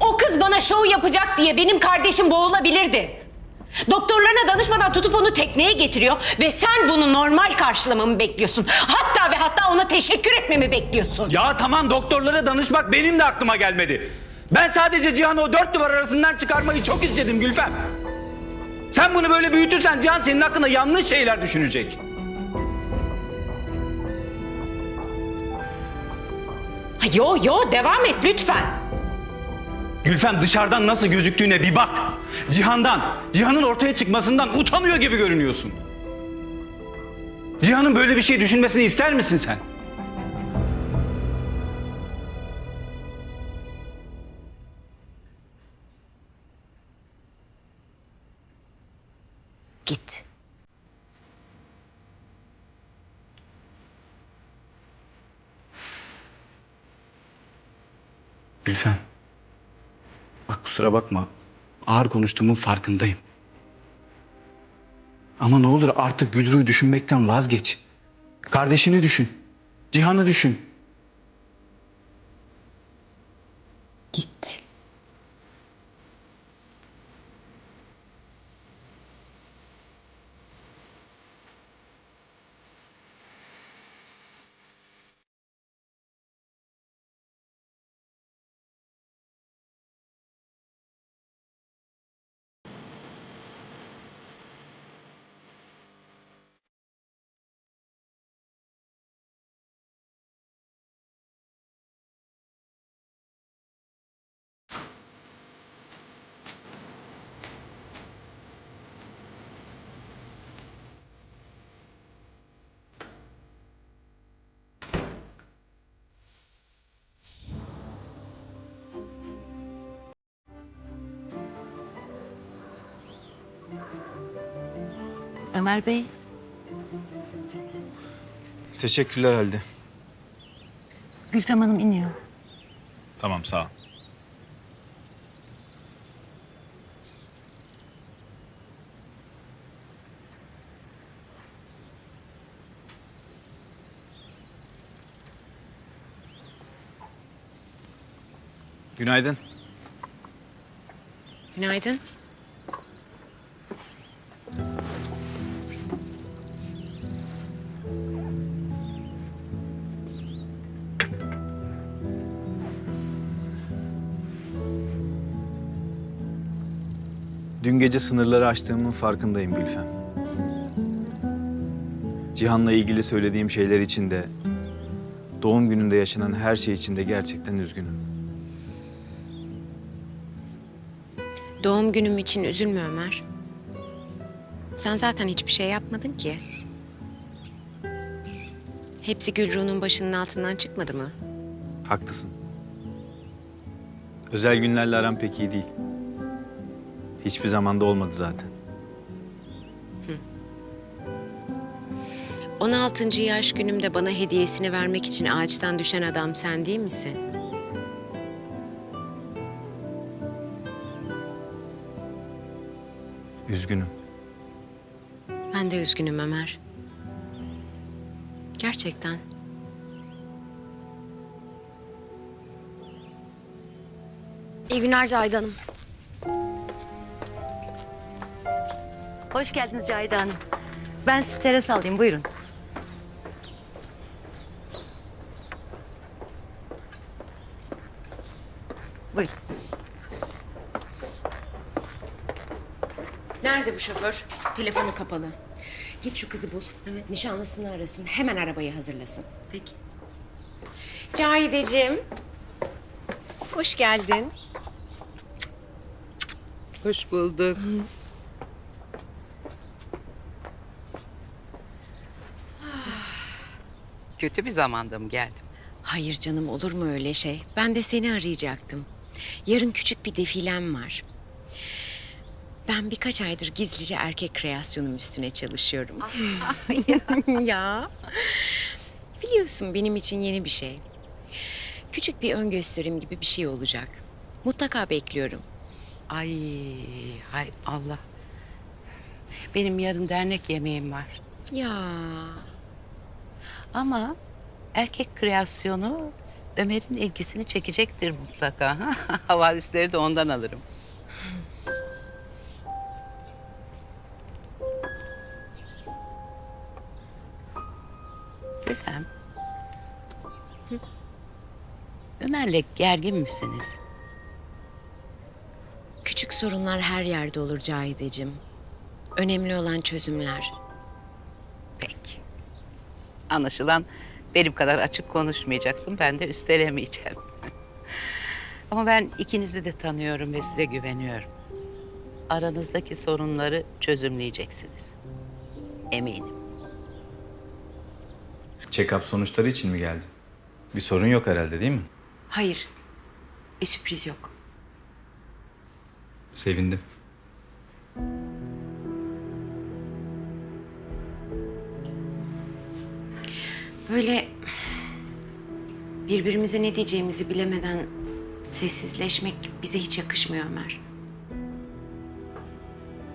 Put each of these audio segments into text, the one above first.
O kız bana şov yapacak diye benim kardeşim boğulabilirdi. Doktorlarına danışmadan tutup onu tekneye getiriyor ve sen bunu normal karşılamamı bekliyorsun. Hatta ve hatta ona teşekkür etmemi bekliyorsun. Ya tamam doktorlara danışmak benim de aklıma gelmedi. Ben sadece Cihan'ı o dört duvar arasından çıkarmayı çok istedim Gülfem. Sen bunu böyle büyütürsen Cihan senin hakkında yanlış şeyler düşünecek. Yo yo devam et lütfen. Gülfem dışarıdan nasıl gözüktüğüne bir bak. Cihan'dan, Cihan'ın ortaya çıkmasından utanıyor gibi görünüyorsun. Cihan'ın böyle bir şey düşünmesini ister misin sen? Git. Gülfem. Bak kusura bakma. Ağır konuştuğumun farkındayım. Ama ne olur artık Gülru'yu düşünmekten vazgeç. Kardeşini düşün. Cihan'ı düşün. Ömer Bey, Teşekkürler Halide. Gülfem Hanım iniyor. Tamam sağ ol. Günaydın. Günaydın. Dün gece sınırları aştığımın farkındayım Gülfem. Cihan'la ilgili söylediğim şeyler için de, doğum gününde yaşanan her şey için de gerçekten üzgünüm. Doğum günüm için üzülme Ömer. Sen zaten hiçbir şey yapmadın ki. Hepsi Gülruh'un başının altından çıkmadı mı? Haklısın. Özel günlerle aram pek iyi değil. Hiçbir zamanda olmadı zaten. 16. yaş günümde bana hediyesini vermek için ağaçtan düşen adam sen değil misin? Üzgünüm. Ben de üzgünüm Ömer. Gerçekten. İyi günler Cahide Hanım. Hoş geldiniz Cahide Hanım. Ben sizi teras alayım, buyurun. Buyurun. Nerede bu şoför? Telefonu kapalı. Git şu kızı bul. Nişanlısını arasın. Hemen arabayı hazırlasın. Peki. Cahideciğim. Hoş geldin. Hoş bulduk. Kötü bir zamanda mı geldim? Hayır canım olur mu öyle şey? Ben de seni arayacaktım. Yarın küçük bir defilem var. Ben birkaç aydır gizlice erkek kreasyonum üstüne çalışıyorum. ya. Biliyorsun benim için yeni bir şey. Küçük bir ön gösterim gibi bir şey olacak. Mutlaka bekliyorum. Ay, hay Allah. Benim yarın dernek yemeğim var. Ya. Ama erkek kreasyonu Ömer'in ilgisini çekecektir mutlaka. Havadisleri de ondan alırım. Hı? Ömer'le gergin misiniz? Küçük sorunlar her yerde olur Cahideciğim. Önemli olan çözümler. Peki. Anlaşılan benim kadar açık konuşmayacaksın. Ben de üstelemeyeceğim. Ama ben ikinizi de tanıyorum ve size güveniyorum. Aranızdaki sorunları çözümleyeceksiniz. Eminim. Check-up sonuçları için mi geldin? Bir sorun yok herhalde değil mi? Hayır, bir sürpriz yok. Sevindim. Böyle birbirimize ne diyeceğimizi bilemeden sessizleşmek bize hiç yakışmıyor Ömer.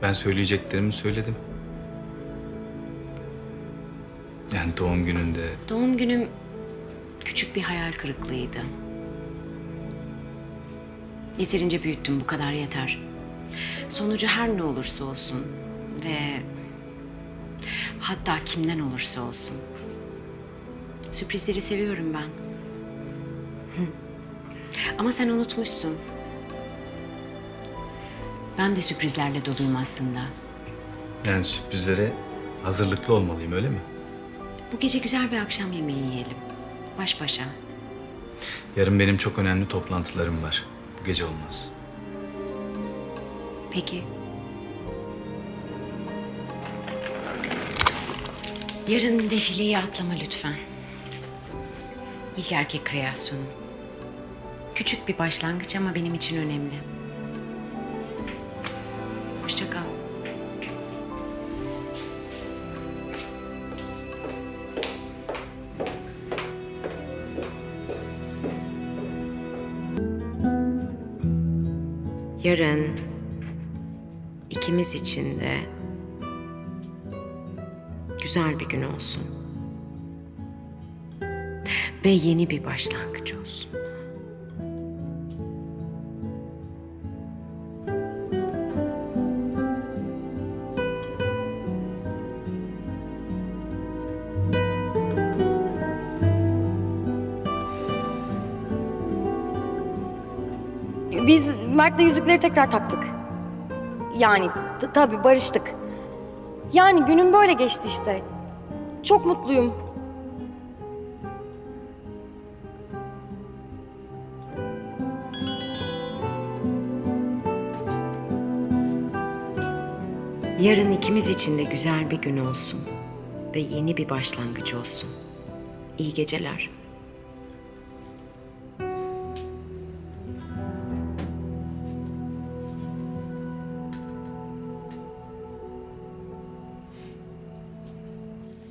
Ben söyleyeceklerimi söyledim. Yani doğum gününde Doğum günüm küçük bir hayal kırıklığıydı. Yeterince büyüttüm bu kadar yeter. Sonucu her ne olursa olsun ve hatta kimden olursa olsun. Sürprizleri seviyorum ben. Ama sen unutmuşsun. Ben de sürprizlerle doluyum aslında. yani sürprizlere hazırlıklı olmalıyım öyle mi? Bu gece güzel bir akşam yemeği yiyelim. Baş başa. Yarın benim çok önemli toplantılarım var. Bu gece olmaz. Peki. Yarın defileyi atlama lütfen. İlk erkek kreasyonu. Küçük bir başlangıç ama benim için önemli. Hoşça kal. Yarın ikimiz için de güzel bir gün olsun. Ve yeni bir başlangıç olsun. Biz Mert'le yüzükleri tekrar taktık. Yani tabii barıştık. Yani günüm böyle geçti işte. Çok mutluyum. Yarın ikimiz için de güzel bir gün olsun. Ve yeni bir başlangıç olsun. İyi geceler.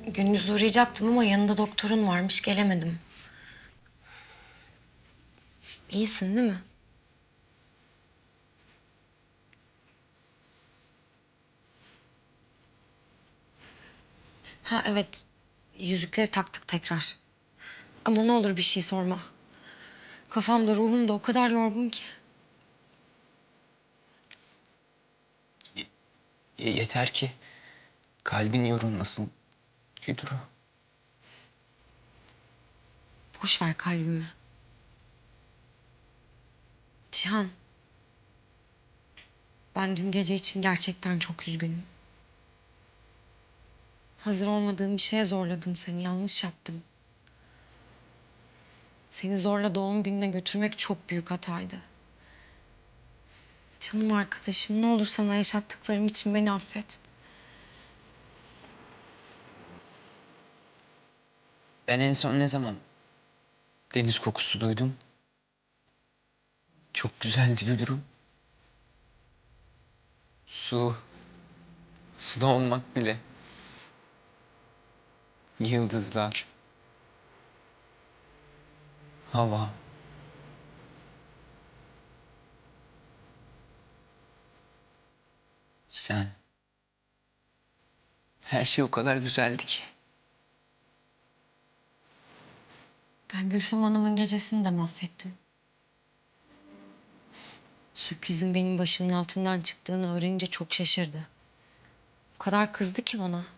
Gündüz uğrayacaktım ama yanında doktorun varmış gelemedim. İyisin değil mi? Ha evet. Yüzükleri taktık tekrar. Ama ne olur bir şey sorma. Kafamda ruhum da o kadar yorgun ki. Ye- yeter ki kalbin yorulmasın Güdürü. Boş ver kalbimi. Cihan. Ben dün gece için gerçekten çok üzgünüm. Hazır olmadığım bir şeye zorladım seni. Yanlış yaptım. Seni zorla doğum gününe götürmek çok büyük hataydı. Canım arkadaşım ne olur sana yaşattıklarım için beni affet. Ben en son ne zaman deniz kokusu duydum? Çok güzeldi Güdürüm. Su. Suda olmak bile. Yıldızlar. Hava. Sen. Her şey o kadar güzeldi ki. Ben Gülfem Hanım'ın gecesini de mahvettim. Sürprizin benim başımın altından çıktığını öğrenince çok şaşırdı. O kadar kızdı ki bana.